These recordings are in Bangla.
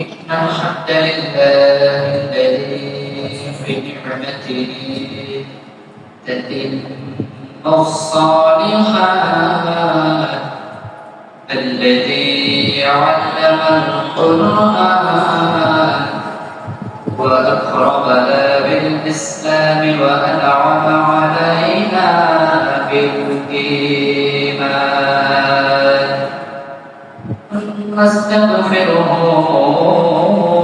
إن الحمد لله الذي بنعمته تتم الصالحات الذي علم القرآن وأكرمنا بالإسلام وأنعم علينا بالإيمان نستغفره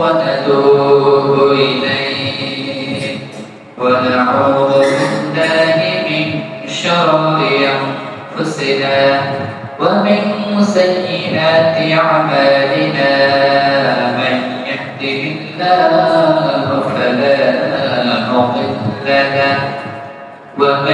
ونتوب إليه ونعوذ بالله من شرور أنفسنا ومن سيئات أعمالنا من يهده الله فلا مضل له ومن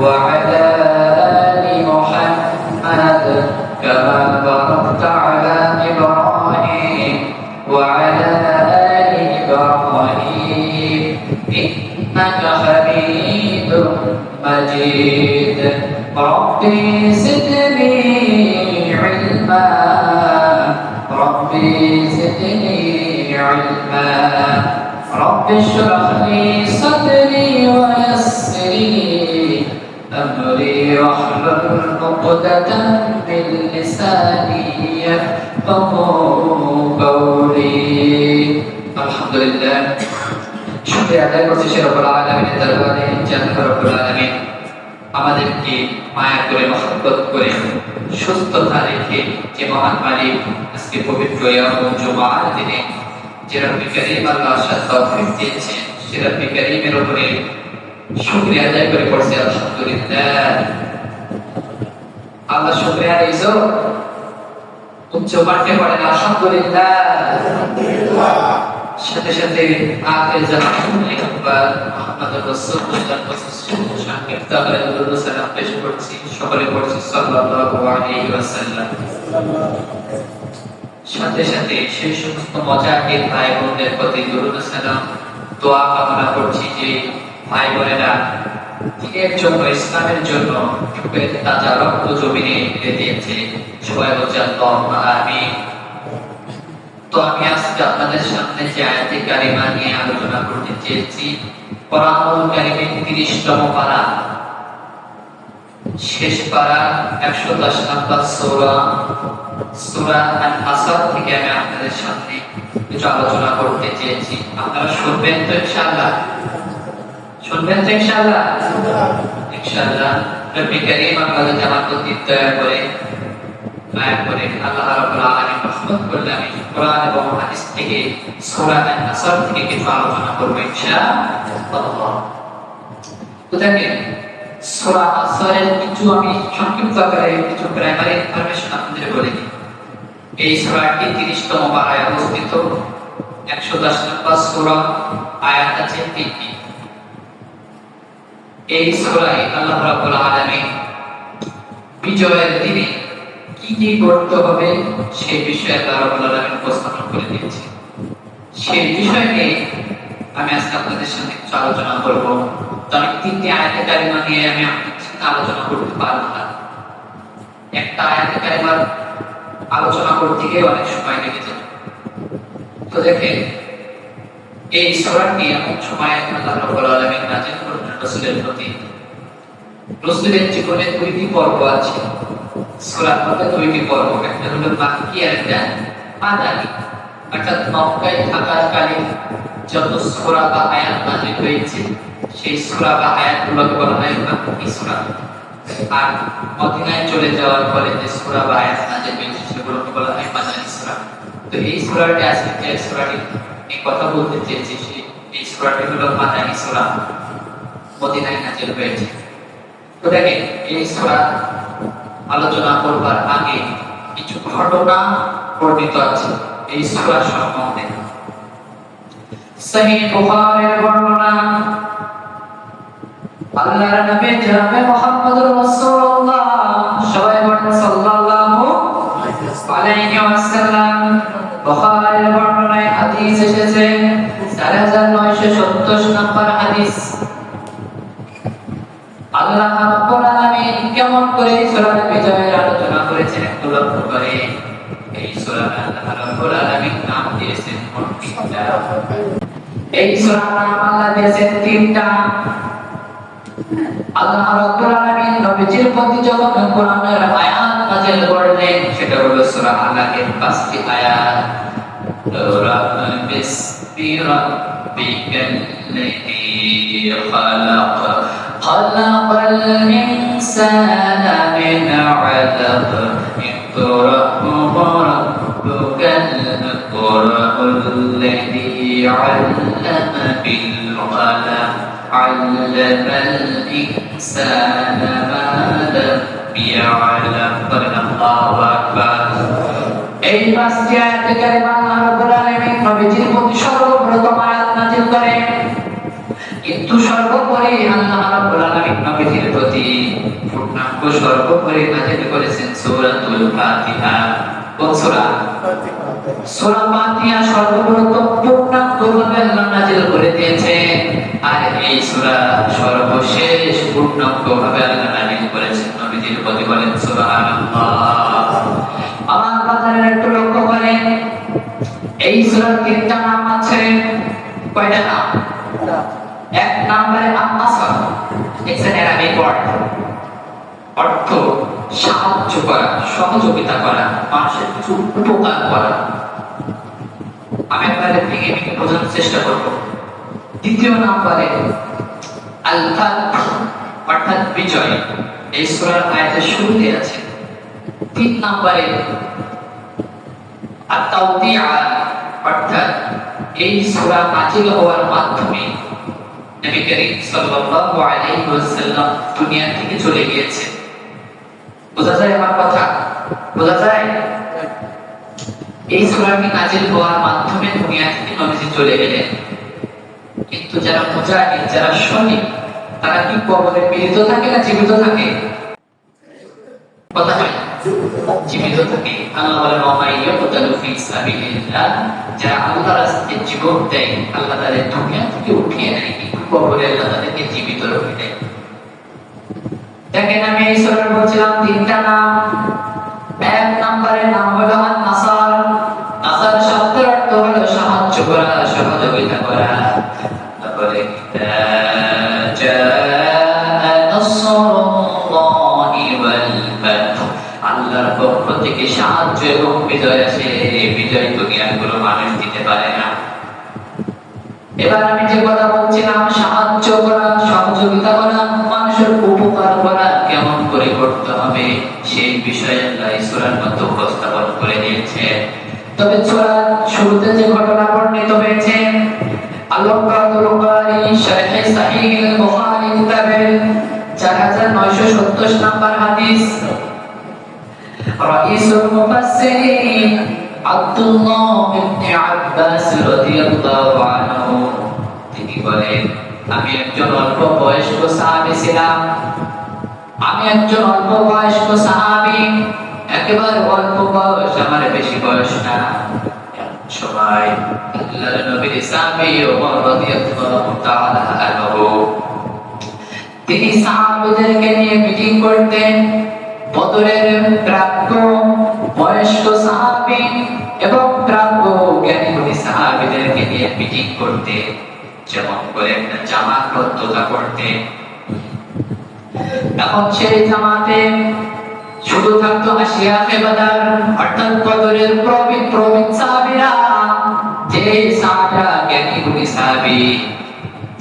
وعلى آل محمد كما باركت على إبراهيم وعلى آل إبراهيم. إنك حميد مجيد. ربي زدني علما. ربي زدني علما. رب اشرح لي صدري ويسر لي أمري واحلل عقدة من لساني يفقه قولي الحمد لله শুক্রিয়া আদায় করছি সে রব্বুল আলামিনের দরবারে জান্নাত রব্বুল আলামিন আমাদেরকে মায়া করে মহব্বত করে সুস্থতা রেখে যে মহান মালিক আজকে পবিত্র ইয়ামুল জুমার দিনে যে রব্বি করিম আল্লাহ সাথে তৌফিক দিয়েছেন সে রব্বি করিমের উপরে শুক্রিয়া আদায় করে পড়ছে আলহামদুলিল্লাহ আল্লাহ শুক্রিয়া দিয়েছ উচ্চ পাঠে পড়েন আলহামদুলিল্লাহ সাথে সাথে আগে সকলে সাথে সাথে সেই সমস্ত মজাহিদ ভাই বোনদের প্রতি করছি যে ভাই বোনেরা দিনের জন্য, ইসলামের জন্য তাজা রক্ত জমিনে ঢেলে দিয়েছে সবাই বলছে আমিন। তো আমি আজকে আপনাদের সামনে যে কারিমা নিয়ে আলোচনা করতে চেয়েছি তিরিশতম শেষ পারা একশো দশ নম্বর সৌরা, সূরা থেকে আমি আপনাদের সামনে কিছু আলোচনা করতে চেয়েছি। আপনারা শুনবেন তো ইনশাআল্লাহ। শুনবেন তো ইনশাআল্লাহ? ইনশাআল্লাহ। কারীম আপনাদের দয়া করে দয়া করে আল্লাহ রাব্বুল আলামিন কোরআন এবং হাদিস থেকে, সূরা আন-নাসর থেকে কিছু আলোচনা করব ইনশাআল্লাহ। তো দেখেন সূরা আসরের কিছু আমি সংক্ষিপ্ত কিছু প্রাইমারি ইনফরমেশন আপনাদের বলে দিই। এই সূরাটি 30 তম পারায় অবস্থিত। 110 নম্বর সূরা আয়াত আছে তিনটি। এই সূরায় আল্লাহ রাব্বুল আলামিন বিজয়ের দিনে কি কি করতে হবে সেই বিষয়ে আল্লাহ রাব্বুল আলামিন উপস্থাপন করে দিয়েছে। সেই বিষয় নিয়ে আমি আজকে আপনাদের সাথে কিছু আলোচনা করব। তো আমি তিনটি আয়াতে কারিমা নিয়ে আমি আপনাদের আলোচনা করতে পারব না। একটা আয়াতে কারিমার আলোচনা করতে গিয়ে অনেক সময় লেগে যাবে তো দেখেন, এই সূরাটি এমন সময় আল্লাহ রাব্বুল আলামিন নাযিল করলেন রাসূলের প্রতি। রাসূলের জীবনে দুইটি পর্ব আছে। সূরার মধ্যে দুইটি পর্ব। একটা হলো মাক্কি আর একটা মাদানী। অর্থাৎ মক্কায় থাকাকালীন যত সূরা বা আয়াত নাযিল হয়েছে, সেই সূরা বা আয়াতগুলোকে বলা হয় মাক্কি সূরা। আর মদিনায় চলে যাওয়ার পরে যে সূরা বা আয়াত নাযিল হয়েছে, সেগুলোকে বলা হয় মাদানী সূরা। তো এই সূরাটি আজকে যে সূরাটি কথা বলতে চেয়েছি সেই এই সূরাটি হলো মাদানী সূরা। মদিনায় নাযিল হয়েছে। তো দেখেন, এই সূরা আলোচনা করবার আগে কিছু ঘটনা বর্ণিত আছে। এই সূরা সম্বন্ধে। সহিহ বুখারীর বর্ণনা, আল্লাহর নবী জনাবে মুহাম্মদুর রাসূলুল্লাহ, সবাই বলেন সাল্লাল্লাহু আলাইহি ওয়াসাল্লাম। বুখারীর বর্ণনায় হাদিস এসেছে 4970 নম্বর হাদিস আল্লাহ রাব্বুল আলামিন কেমন করে সূরার বিজয়ের আলোচনা করেছেন একটু লক্ষ্য করে এই সূরা আল্লাহ রাব্বুল আলামিন নাম দিয়েছেন মুত্তাকিয়া এই সূরার নাম আল্লাহ দিয়েছেন তিনটা আল্লাহ রাব্বুল আলামিন নবীজির প্রতি যখন কোরআনের আয়াত নাযিল করলেন, সেটা হলো সূরা আলাকের পাঁচটি আয়াত। বিসমি রাব্বিকাল লাযী খলক খলকাল ইনসান الإنسان من علق اقرأ ربك الأكرم الذي علم بالقلم علم الإنسان ما لم يعلم قال الله أكبر এই পাঁচটি আয়াতে কারিমা আল্লাহ রাব্বুল আলামিন নবীজির প্রতি সর্বপ্রথম আয়াত নাযিল করেন কিন্তু সর্বোপরি আল্লাহ প্রতি পূর্ণাঙ্গ সর্বোপরি নাযিল করেছেন ফাতিহা। ফাতিহা সর্বপ্রথম আল্লাহ নাযিল করে আর এই সূরা সর্বশেষ আল্লাহ নাযিল করেছেন। প্রতি বলেন আমার একটু লক্ষ্য করেন। এই তিনটা নাম আছে। কয়টা নাম? নম্বরে ইটস এন অ্যারাবিক ওয়ার্ড অর্থ, সাহায্য করা, সহযোগিতা করা মানুষের কিছু উপকার করা। আমি আপনাদের ভেঙে ভেঙে বোঝানোর চেষ্টা করব। দ্বিতীয় নম্বরে আল অর্থাৎ বিজয়। এই সূরার আয়াতের শুরুতে আছে। তিন নম্বরে আত-তাওদিআ অর্থাৎ এই সূরা নাযিল হওয়ার মাধ্যমে নবী করিম সাল্লাল্লাহু আলাইহি ওয়াসাল্লাম দুনিয়া থেকে চলে গিয়েছে বোঝা যায় আমার কথা? বোঝা যায়? এই সূরাটি নাযিল হওয়ার মাধ্যমে দুনিয়া থেকে নবীজি চলে গেলেন। কিন্তু যারা মুজাহিদ, যারা সৈনিক, তারা কি কবরে মৃত থাকে না জীবিত থাকে? কথা হয় জীবিত থাকে আল্লাহ বলেন ওমা ইয়াকতালু ফি সাবিলিল্লাহ যারা আল্লাহর রাস্তায় জীবন দেয়, আল্লাহ তাদের দুনিয়া থেকে উঠিয়ে নেয় কবরে আল্লাহ তাদেরকে জীবিত রেখে দেয়। দেখেন আমি এই সরকার বলছিলাম তিনটা المفسرين عبد الله بن عباس رضي الله عنه তিনি বলেন আমি একজন অল্প বয়স্ক সাহাবী ছিলাম আমি একজন অল্প বয়স্ক সাহাবী একেবারে অল্প বয়স আমার বেশি বয়স না সবাই আল্লাহর নবীর সাহাবী ওমর রাদিয়াল্লাহু তাআলা আনহু তিনি সাহাবীদেরকে নিয়ে মিটিং করতেন বদরের প্রাপ্য বয়স্ক সাহাবী এবং প্রাপ্য জ্ঞানী সাহাবীদেরকে নিয়ে মিটিং করতে, যেমন করে একটা জামাত বদ্ধতা করতে। এখন সেই জামাতে শুধু থাকতো আসিয়া ফেবাদার অর্থাৎ বদরের প্রবীণ প্রবীণ সাহাবীরা যে সাহাবীরা জ্ঞানী গুণী সাহাবী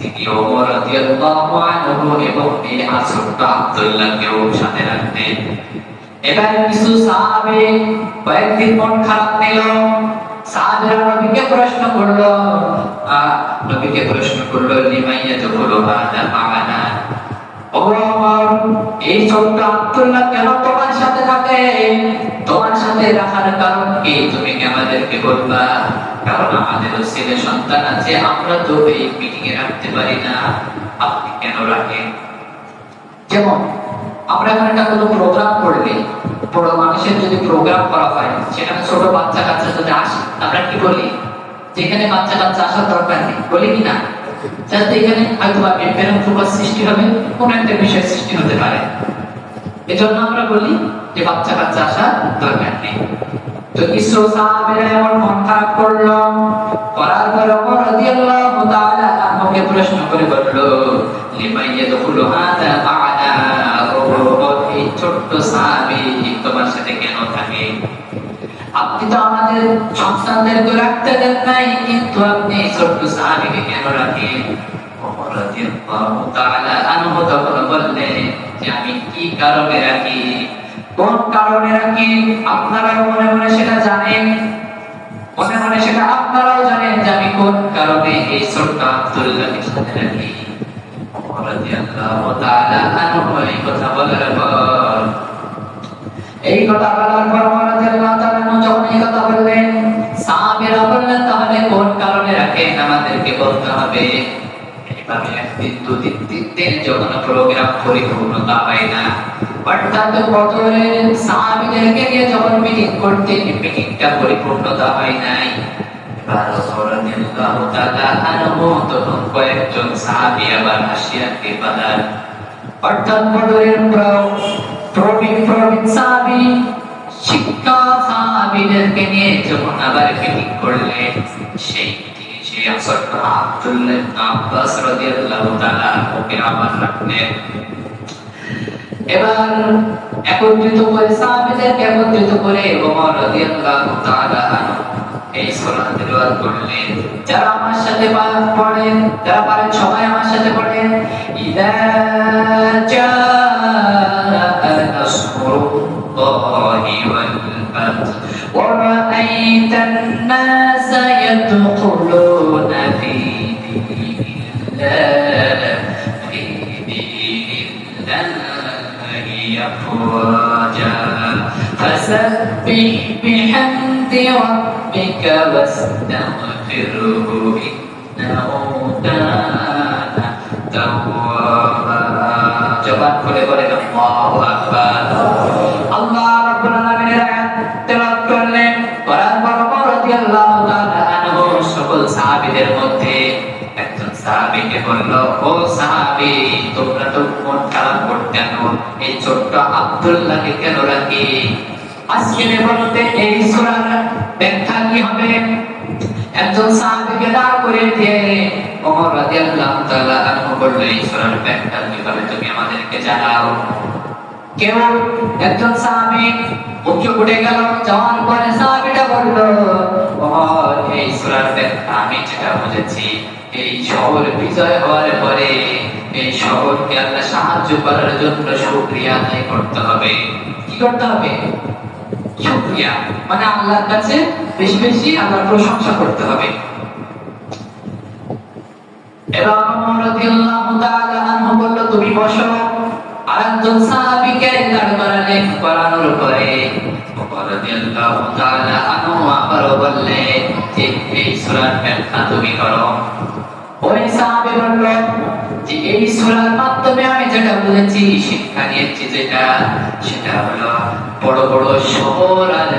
তিনি ওমর রাদিয়াল্লাহু আনহু এবং এই আসরটা আব্দুল্লাহকেও সাথে রাখতেন এবার কিছু সাহাবে কয়েকদিন মন খারাপ নিল সাহাবেরা নবীকে প্রশ্ন করল নবীকে প্রশ্ন করল লিমাইয়া বলো হাদা মাগানা ও আমার এই ছোট্ট আব্দুল্লাহ কেন তোমার সাথে থাকে তোমার সাথে রাখার কারণ কি? তুমি কি আমাদেরকে বলবা? কারণ আমাদেরও ছেলে সন্তান আছে, আমরা তো এই মিটিং এ রাখতে পারি না। আপনি কেন রাখেন? যেমন, আমরা এখানে একটা কোনো প্রোগ্রাম করলে বড় মানুষের যদি প্রোগ্রাম করা হয়, সেখানে ছোট বাচ্চা কাচ্চা যদি আসে, আমরা কি বলি? যেখানে বাচ্চা কাচ্চা আসার দরকার নেই। বলি কি না? যাতে এখানে হয়তো বা বিজ্ঞানের প্রকাশ সৃষ্টি হবে, কোন একটা বিষয় সৃষ্টি হতে পারে। এজন্য আমরা বলি যে বাচ্চা কাচ্চা আসার দরকার নেই। তো আপনি তো আমাদের সন্তানদেরকে রাখতে দেন নাই, কিন্তু আপনি ছোট্ট সাহাবীকে কেন রাখেন? ওমর রাদিয়াল্লাহু তাআলা বললেন যে, আমি কি কারণে রাখি? কোন কারণে রাখি আপনারাও মনে মনে সেটা জানেন? মনে মনে সেটা আপনারাও জানেন যে আমি কোন কারণে এই ছোট্ট আব্দুল্লাহকে সাথে রাখি আমাদেরকে বলতে হবে। প্রোগ্রাম পরিপূর্ণতা হয় না অর্থাৎ বদরের সাহাবীদেরকে নিয়ে যখন মিটিং করতে মিটিংটা পরিপূর্ণতা হয় নাই। তখন কয়েকজন সাহাবী আবার আসিয়া কেবাদার অর্থাৎ বদরের প্র- প্রবীণ প্রবীণ সাহাবী শিক্ষা সাহাবীদেরকে নিয়ে যখন আবার মিটিং করলেন সেই আব্দুল্লাহ আব্বাস রাদিয়াল্লাহু তাআলা ওকে আবার রাখলেন। এবার একত্রিত করে সাহাবীদেরকে একত্রিত করে ওমর রাদিয়াল্লাহু তাআলা এই সূরা তেলাওয়াত করলে যারা আমার সাথে পড়ে, যারা পারে সবাই আমার সাথে পড়ে, ইদা জা নাসরুল্লাহি ওয়াল ফাত ওয়া রাআইতান নাসা ইয়াদখুলুন فسبح بحمد ربك واستغفره إنه كان توابا জবান খুলে বলেন আল্লাহু আকবার আল্লাহ রাব্বুল আলামিনের আয়াত তেলাওয়াত করলেন করার পর ওমর রাদিয়াল্লাহু তাআলা আনহু সকল সাহাবীদের মধ্যে একজন সাহাবীকে বলল ও সাহাবী তোমরা তো মন খারাপ করতে কেন এই ছোট্ট আব্দুল্লাহকে কেন রাখি আজকে বলতে এই সূরার ব্যাখ্যা কি হবে? একজন সাহাবীকে দাঁড় করে দিয়ে ওমর রাদিয়াল্লাহু তাআলা আনহু বলল, এই সূরার ব্যাখ্যা কীভাবে তুমি আমাদেরকে জানাও? কেউ একজন সাহাবী উঠে উঠে গেল, যাওয়ার পরে সাহাবীটা বলল, ওমর, এই সূরার ব্যাখ্যা আমি যেটা বুঝেছি, এই শহর বিজয় হওয়ার পরে এই শহরকে আল্লাহ সাহায্য করার জন্য শুকরিয়া আদায় করতে হবে। কি করতে হবে? শুকরিয়া। মানে আল্লাহর কাছে বেশি বেশি আল্লাহর প্রশংসা করতে হবে। বলল, তুমি বসো। আর একজন সাহাবীকে করানোর পরে বললেন, যে, এই সূরার ব্যাখ্যা তুমি করো। ওই সাহাবী বলল, যে এই সূরার মাধ্যমে আমি যেটা বুঝেছি, শিক্ষা নিয়েছি যেটা, সেটা হলো বড় বড় শহর আর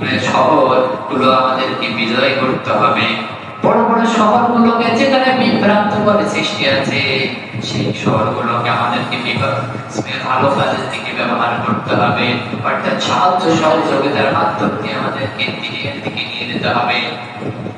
মানে শহরগুলো আমাদেরকে বিজয় করতে হবে। বড় বড় শহরগুলোকে যেখানে বিভ্রান্ত করে সৃষ্টি আছে, সেই শহরগুলোকে আমাদেরকে ভালো কাজের দিকে ব্যবহার করতে হবে। অর্থাৎ সাহায্য সহযোগিতার মাধ্যম দিয়ে আমাদেরকে দিকে নিয়ে যেতে হবে।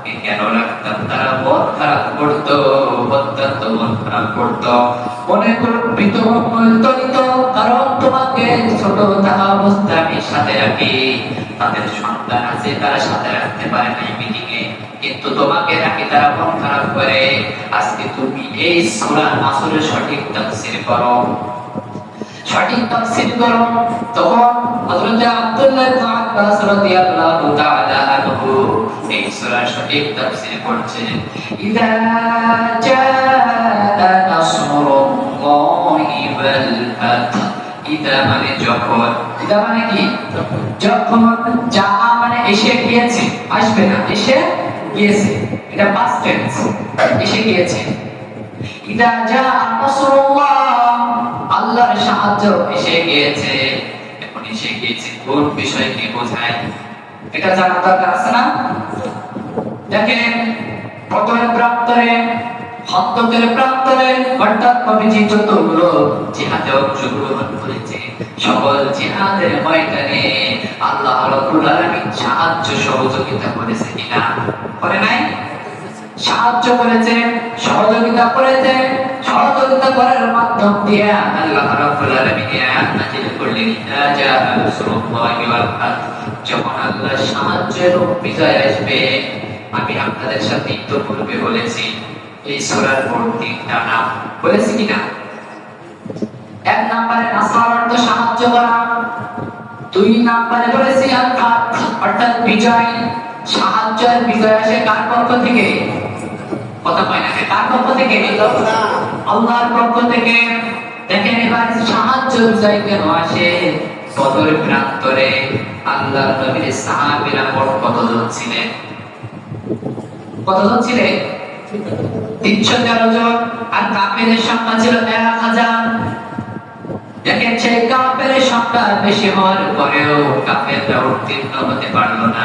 তোমাকে কেন রাখতাম? তারা মন খারাপ করতো, অত্যন্ত মন খারাপ করতো। মনে কল্পিত তরিত কারণ তোমাকে ছোট থাকা অবস্থা আমি সাথে রাখি। তাদের সন্তান আছে, তারা সাথে রাখতে পারে নাই মিটিংয়ে। কিন্তু তোমাকে রাখি, তারা মন খারাপ করে। আজকে তুমি এই সূরা নাসরের সঠিক তাফসীর করো সঠিক তাফসীর করো তখন হযরত আব্দুল্লাহ ইবনে আব্বাস রাদিয়াল্লাহু তাআলা আনহু এই সূরার সঠিক তাফসীর ইদা জাআ নাসরুল্লাহি ওয়াল ইদা মানে যখন। ইদা মানে কি? যখন যা মানে এসে গিয়েছে, আসবে না, এসে গিয়েছে। এটা এসে গিয়েছে। ইদা জা নাসরুল্লাহ আল্লাহর সাহায্য এসে গিয়েছে, এখন এসে গিয়েছে, কোন বিষয়কে বোঝায়? এটা জানা দরকার আছে না? দেখেন পতনের প্রান্তরে হন্তকের প্রান্তরে অর্থাৎ যতগুলো জিহাদে অংশগ্রহণ করেছে। সকল জিহাদের ময়দানে আল্লাহ রাব্বুল আলামিন সাহায্য সহযোগিতা করেছে কিনা? করে নাই? সাহায্য করেছে, সহযোগিতা করেছে, সহযোগিতা করার মাধ্যম দিয়ে আল্লাহ রাব্বুল আলামিন আয়াত নাযিল করলেন, ইদা জা নাসরুল্লাহি ওয়াল যখন আল্লাহ সাহায্যের বিজয় আসবে, আমি আপনাদের সাথে ইতিপূর্বে বলেছি, এই সূরার মোট তিনটা নাম বলেছি কিনা? এক নম্বরে নাসর অর্থ সাহায্য করা, দুই নম্বরে বলেছি ফাত অর্থাৎ বিজয়, সাহায্যের বিজয় আসে কার পক্ষ থেকে? কথা কয় না। কার পক্ষ থেকে আল্লাহর পক্ষ থেকে দেখেন এবার সাহায্য কেন আসে বদর প্রান্তরে। আল্লাহর নবীর সাহাবীরা মোট কতজন ছিলেন? কতজন ছিলেন? তিনশো তেরো জন। আর কাফেরের সংখ্যা ছিল এক হাজার। দেখেন সেই কাফের সংখ্যা বেশি হওয়ার পরেও কাফেররা উত্তীর্ণ হতে পারল না।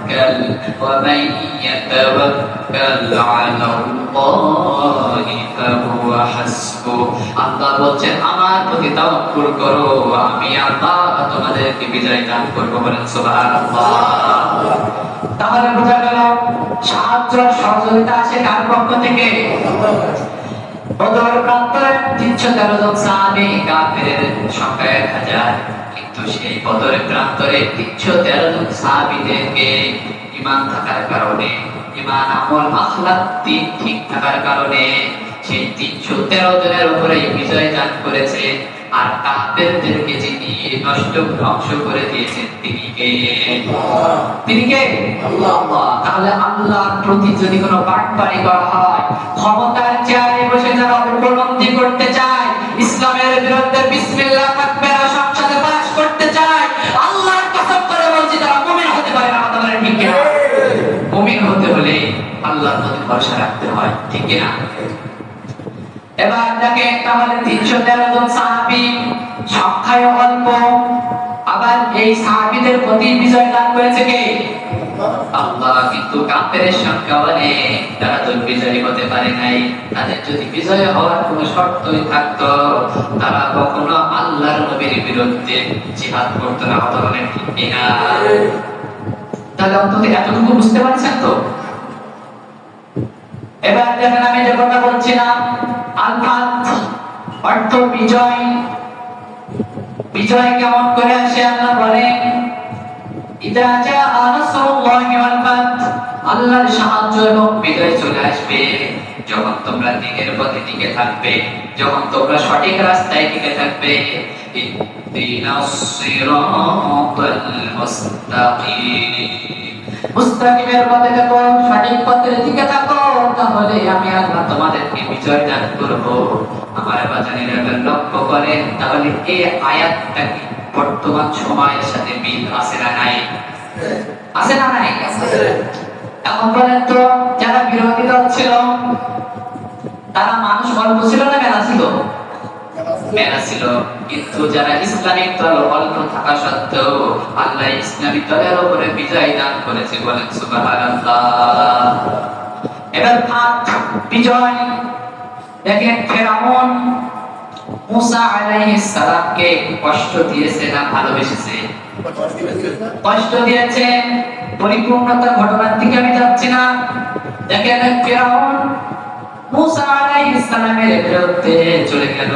ইয়াতাওয়াক্কাল ওয়া মাই ইয়াতাওয়াক্কাল আলাল্লাহি ফাহুয়া হাসবু আল্লাহ বলছেন আমার প্রতি তাওয়াক্কুল করো, আমি আল্লাহ তোমাদেরকে বিজয় দান করব বলেন সুবহানাল্লাহ। তাহলে বোঝা গেল, সাহায্য সহযোগিতা আসে কার পক্ষ থেকে? বদর প্রান্তরে তিনশো তেরো জন সাহাবি কাফের সংখ্যা এক হাজার। কিন্তু সেই প্রান্তরে তেরো জন সাহাবিদেরকে ইমান থাকার কারণে ইমান আমল দিন ঠিক থাকার কারণে সেই তিনশো তেরো জনের উপরে বিজয় দান করেছে আর যিনি নষ্ট ধ্বংস করে দিয়েছেন, তিনি কে? তিনি কে? তাহলে আল্লাহর প্রতি যদি কোনো বাটপারি করা হয়, ক্ষমতার চেয়ারে বসে যারা উপলব্ধি করতে চায়, ইসলামের বিরুদ্ধে বিসমিল্লাহ আল্লাহর প্রতি ভরসা রাখতে হয়, ঠিক কিনা? এবার দেখেন তাহলে তিনশো তেরো জন সাহাবি, সংখ্যায় অল্প, আবার এই সাহাবীদের প্রতি বিজয় দান করেছে কে? আল্লাহ, কিন্তু কাফেরের সংখ্যা অনেক। তারা তো বিজয়ী হতে পারে নাই। তাদের যদি বিজয় হওয়ার কোনো শর্তই থাকতো, তারা কখনো আল্লাহর নবীর বিরুদ্ধে জিহাদ করতো না কথা বলেন ঠিক কিনা? তাহলে অন্তত এতটুকু বুঝতে পারছেন তো? এবার দেখেন আমি যে কথা বলছিলাম, আলফাত অর্থ বিজয়। বিজয় কেমন করে আসে আল্লাহ ফাত আল্লাহর সাহায্য এবং বিজয় চলে আসবে যখন তোমরা দিনের পথে টিকে থাকবে, যখন তোমরা সঠিক রাস্তায় টিকে থাকবে। মুস্তাকিমের পথে সঠিক পথের দিকে থাকো তাহলে আমি আল্লাহ তোমাদেরকে বিজয় দান করব। আমার বাজানিরা লক্ষ্য করেন, তাহলে এই আয়াতটা কি বর্তমান সময়ের সাথে মিল আছে না নাই? আছে না নাই? এখন বলেন তো, যারা বিরোধী দল ছিল, তারা মানুষ অল্প ছিল না মেলা ছিল? মেলা ছিল। কিন্তু যারা ইসলামিক দল অল্প থাকা সত্ত্বেও আল্লাহ ইসলামিক দলের উপরে বিজয় দান করেছে বলেন সুবহানাল্লাহ। কষ্ট দিয়েছে না ভালোবেসেছে? কষ্ট দিয়েছে, পরিপূর্ণতা ঘটনার দিকে আমি যাচ্ছি না। দেখেন ফেরাউন মুসা আলাইহিস সালামের বিরুদ্ধে চলে গেল।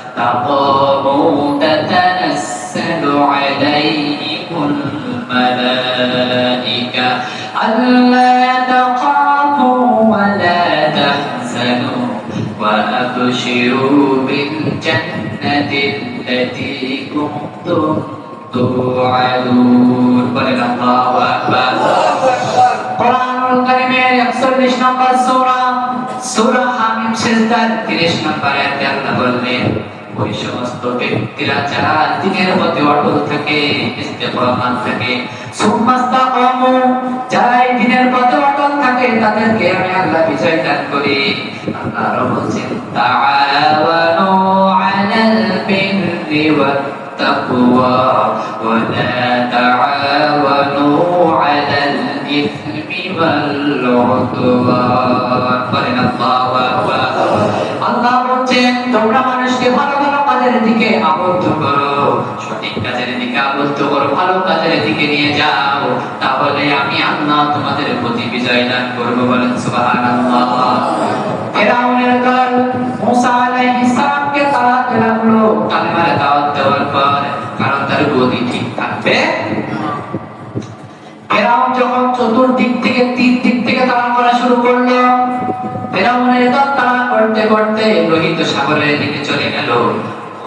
সুম্মা ইসতাকামু তাতানাসসালু আলাইহিমুল মালাইকা আল্লা তাখাফু ওয়া লা তাহজানু وأبشروا بالجنة التي كنتم توعدون বলেন আল্লাহু আকবার কোরআনুল কারীমের 41 নম্বর সূরা সূরা হামিম সিজদার 30 নম্বর আয়াতে আল্লাহ বললেন ওই সমস্ত ব্যক্তিরা যারা দিনের প্রতি অটল থাকে ইস্তেকামাত থাকে। যারা এই দিনের পথে অটল থাকে, তাদেরকে আমি আল্লাহ বিজয় দান করি। আল্লাহ বলছেন, তাআওয়ানু তোমরা মানুষকে ভালো কাজের দিকে আবদ্ধ করো। সঠিক কাজের দিকে আবদ্ধ করো, ভালো কাজের দিকে নিয়ে যাও। তাহলে আমি আল্লাহ তোমাদের প্রতি বিজয় দান করব বলেন চতুর্দিক থেকে তিন দিক থেকে করা শুরু করল করতে করতে সাগরের দিকে চলে গেল।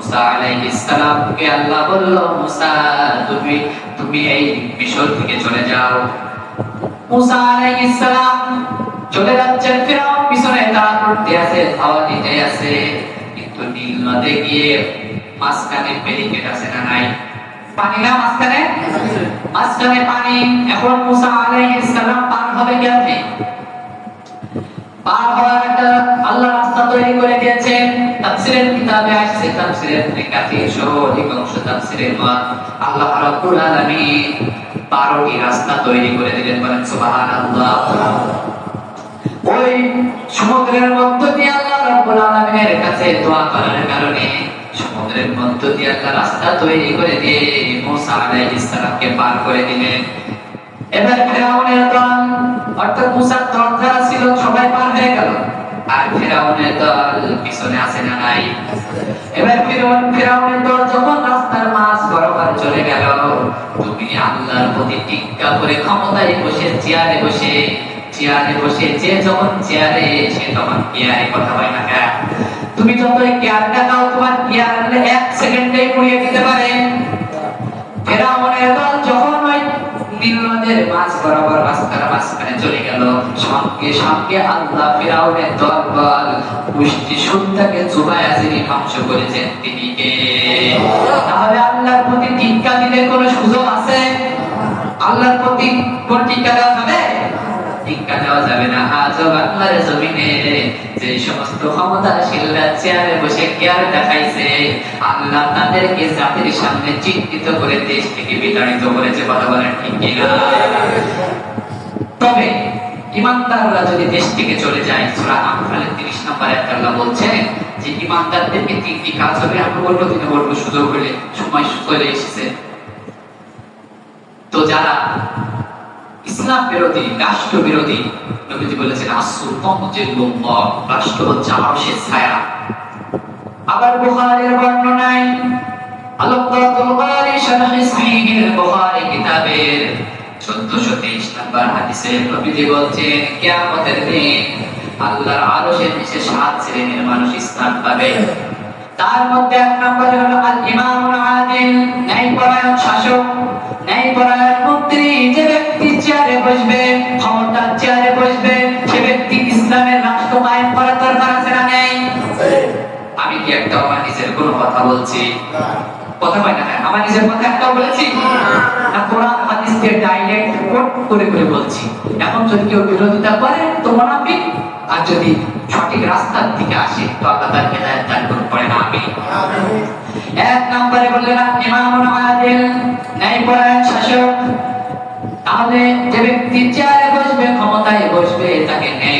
মুসা আলাইহিস সালামকে আল্লাহ বলল, মুসা, তুমি তুমি এই মিশর থেকে চলে যাও। মুসা আলাইহিস সালাম চলে যাচ্ছেন, ফেরাউন পিছনে তাড়া করতে আছে ধাওয়া দিতে আছে, কিন্তু নীল নদে গিয়ে মাঝখানে ব্যারিকেড আছে না নাই? পানি না মাঝখানে? মাঝখানে পানি। এখন মুসা আলাইহিস সালাম পার হবে কেমনে? পার হওয়ার একটা আল্লাহ রাস্তা তৈরি করে দিয়েছেন। তাফসিরের কিতাবে আসছে, তাফসিরের কাতির সহ অধিকাংশ তাফসিরের মত আল্লাহ রাব্বুল আলামিন 12টি রাস্তা তৈরি করে দিলেন, বলেন সুবহানাল্লাহ। ওই সমুদ্রের মধ্য দিয়ে আল্লাহ রাব্বুল আলামিনের কাছে দোয়া করার কারণে সমুদ্রের মধ্য দিয়ে আল্লাহ রাস্তা তৈরি করে দিয়ে মুসা আলাইহিস পার করে দিলেন। এবার ফেরাউনের দল, অর্থাৎ মুসার দল ছিল, সবাই পার হয়ে গেল। ফেরাউনের দল পিছনে আছে না নাই? এবার ফেরাউন, ফেরাউনের দল যখন রাস্তার মাঝ বরাবর চলে গেল, তুমি আল্লাহর প্রতি টিক্কা করে ক্ষমতায় বসে, চেয়ারে বসে চেয়ারে বসে, যে যখন চেয়ারে সে তখন কেয়ারে কথা হয় না কেন? তুমি যতই কেয়ারটা দাও তোমার কেয়ার এক সেকেন্ডেই উড়িয়ে দিতে পারে। ফেরাউনের দল যখন ওই নীল নদের মাছ বরাবর সঙ্গে সঙ্গে আল্লাহ ফেরাউনের দল বল পুষ্টি সুন্দরকে জুবাই যিনি ধ্বংস করেছেন তিনি কে? তাহলে আল্লাহর প্রতি টিক্কা দিলে কোনো সুযোগ আছে? আল্লাহর প্রতি কোন দেওয়া যাবে? দেওয়া যাবে না। জমিনে যে সমস্ত ক্ষমতাশীলরা চেয়ারে বসে কেয়ার দেখাইছে, আল্লাহ তাদেরকে জাতির সামনে চিহ্নিত করে দেশ থেকে বিতাড়িত করেছে। কথা বলেন ঠিক কিনা? তবে ইমানদাররা যদি দেশ থেকে চলে যায়, সূরা আনফালের 30 নম্বর আয়াতে আল্লাহ বলছেন যে, ইমানদারদেরকে তিনটি কাজ হবে। আমি বলব তিনি বলব সুযোগ হলে সময় চলে এসেছে। তো যারা ইসলাম বিরোধী, রাষ্ট্র বিরোধী, নবীজি বলেছেন রাষ্ট্র হচ্ছে আরশের ছায়া। আবার বুখারীর বর্ণনায় হাদিসে নবীজি বলছেন কিয়ামতের দিন আল্লাহর আরশের নিচে সাত শ্রেণির মানুষ স্থান পাবে। তার মধ্যে এক নম্বরে হলো আল ইমামুল আদিল ন্যায়পরায়ণ শাসক ন্যায়পরায়ণ মন্ত্রী যে ব্যক্তি চেয়ারে বসবে ক্ষমতার চেয়ারে বসবে সে ব্যক্তি ইসলামের রাষ্ট্র কায়েম করার দরকার আছে না নেই? আমি কি একটা আমার নিজের কোনো কথা বলছি? কথা হয় না আমার নিজের কথা একটাও বলেছি? না কোরআন ডাইরেক্ট কোট করে করে বলছি, এখন যদি কেউ বিরোধিতা করে, তো মোনাফিক আর যদি সঠিক রাস্তার দিকে আসে, তো আল্লাহ তার আমি এক নম্বরে বললেন ইমামুল আদিল ন্যায়পরায়ণ শাসক। তাহলে যে ব্যক্তি চেয়ারে বসবে, ক্ষমতায় বসবে, তাকে ন্যায়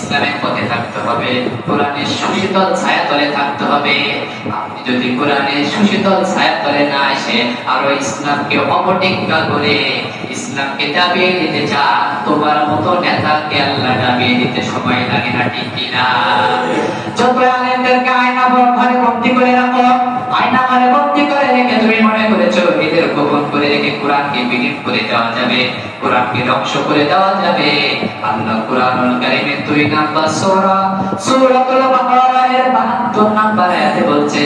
ইসলামের পথে থাকতে হবে, কোরআনের সুশীতল ছায়া তলে থাকতে হবে। আপনি যদি কোরআনের সুশীতল ছায়া তলে না এসে আরও ইসলামকে অপটিক্কা করে ইসলামকে দাবিয়ে চান, তোমার মতো নেতাকে আল্লাহ দাবিয়ে সময় লাগে না, ঠিক কিনা? যত আলেমদেরকে আয়না ঘরে করে রাখো, আয়না ঘরে মনে করেছ? এদের গোপন করে রেখে কোরআনকে বিলীন করে দেওয়া যাবে। কোরআনকে ধ্বংস করে দেওয়া যাবে। আল্লাহ কোরআনুল কারীমের দুই নাম্বার সূরা। সূরাতুল বাকারা এর 72 নাম্বার আয়াতে বলছে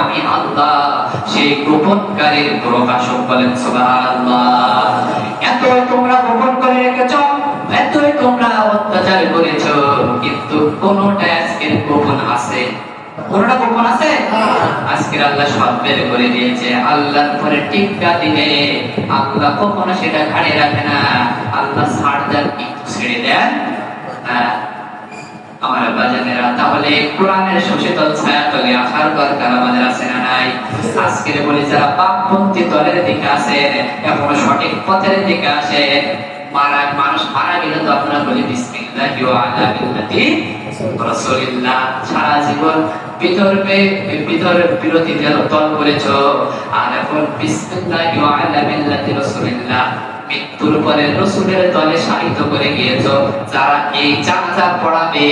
আমি আল্লাহ সেই গোপনকারীর প্রকাশক বলেন এত তোমরা গোপন করে তোমরা অত্যাচার করেছ কিন্তু কোনটা আজকের গোপন আছে? কোনটা গোপন আছে? আজকের আল্লাহ সব বের করে দিয়েছে। আল্লাহর উপরে টিক্কা দিলে আল্লাহ কখনো সেটা ঘাড়ে রাখে না। আল্লাহ দেন কিন্তু ছেড়ে দেন আমার বাজানেরা তাহলে কোরআনের আসার দরকার আমাদের আছে না নাই? আজকের বলি যারা পাপপন্থী দলের দিকে আছে এখনও সঠিক পথের দিকে আসে মারা, মানুষ মারা গেলে তো আপনারা বলি আলা মিল্লাতি রাসূলিল্লাহ। সারা জীবন বিতর্কে বিতর বিরোধী দল করেছ। আর এখন আলা মিল্লাতি রাসূলিল্লাহ, মৃত্যুর পরে রসুলের দলে সাহিত্য করে গিয়েছ। যারা এই জানাজা পড়াবে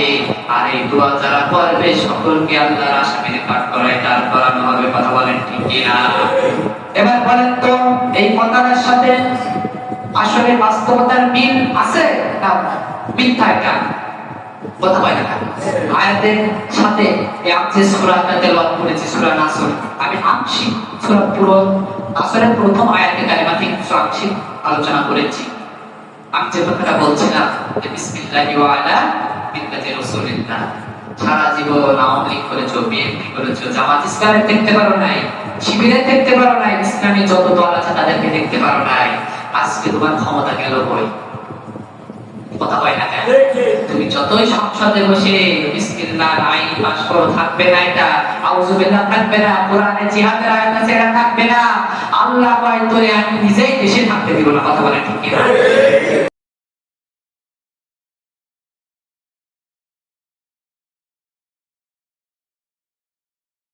আর এই দোয়া যারা করবে, সকলকে আল্লাহর আসামিনে পাঠ করায়, তার করানো হবে। কথা বলেন ঠিক কিনা? এবার বলেন তো, এই কথাটার সাথে আসলে বাস্তবতার মিল আছে না মিথ্যা এটা কথা হয় না আয়াতের সাথে সূরাটা করেছি, সূরা নাসর। আমি আংশিক সূরা পুরো প্রথম আয়াতে কিছু আংশিক আলোচনা করেছি। আমি যে কথাটা বলছিলাম যে রাসূলিল্লাহ। সারা জীবন আওয়ামী করেছ, বিএনপি করেছ, জামাত দেখতে পারো নাই শিবিরে দেখতে পারো নাই, ইসলামী যত দল আছে তাদেরকে দেখতে পারো নাই। আজকে তোমার ক্ষমতা গেল কই? কথা হয় না কেন? তুমি যতই সংসদে বসে বিসমিল্লাহ আইন পাস করো থাকবে না এটা। আউযুবিল্লাহ থাকবে না। কোরআনে জিহাদের আয়াত আছে এটা থাকবে না। আল্লাহ কয় তোরে আমি নিজেই দেশে থাকতে দিব না। কথা বলে ঠিক